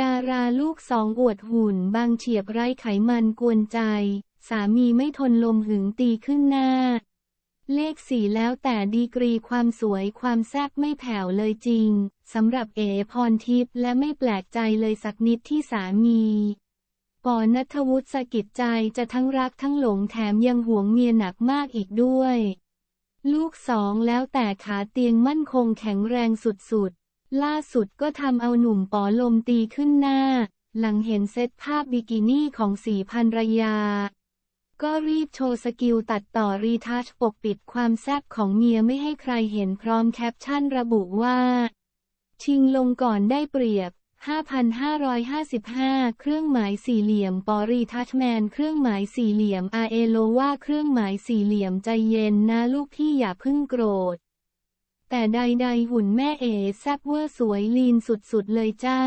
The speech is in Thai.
ดาราลูกสองอวดหุ่นบางเฉียบไร้ไขมันกวนใจ สามีไม่ทนลมหึงตีขึ้นหน้า เลขสี่แล้วแต่ดีกรีความสวยความแซ่บไม่แผ่วเลยจริงสำหรับเอพรทิพย์และไม่แปลกใจเลยสักนิดที่สามีปอนัทวุฒิสะกิดใจจะทั้งรักทั้งหลงแถมยังหวงเมียหนักมากอีกด้วย ลูกสองแล้วแต่ขาเตียงมั่นคงแข็งแรงสุดๆ ล่าสุดก็ทำเอาหนุ่มปอลมตีขึ้นหน้า หลังเห็นเซตภาพบิกินี่ของสีพันรยา ก็รีบโชว์สกิลตัดต่อรีทัชปกปิดความแซ่บของเมียไม่ให้ใครเห็นพร้อมแคปชั่นระบุว่า ชิงลงก่อนได้เปรียบ 5,555 เครื่องหมายสี่เหลี่ยมปอรีทัชแมน เครื่องหมายสี่เหลี่ยมอาเอโลว่าเครื่องหมายสี่เหลี่ยมใจเย็นนะลูกพี่อย่าพึ่งโกรธ แต่ใดๆหุ่นแม่เอ๋แซ่บเวอร์สวยลีนสุดๆเลยจ้า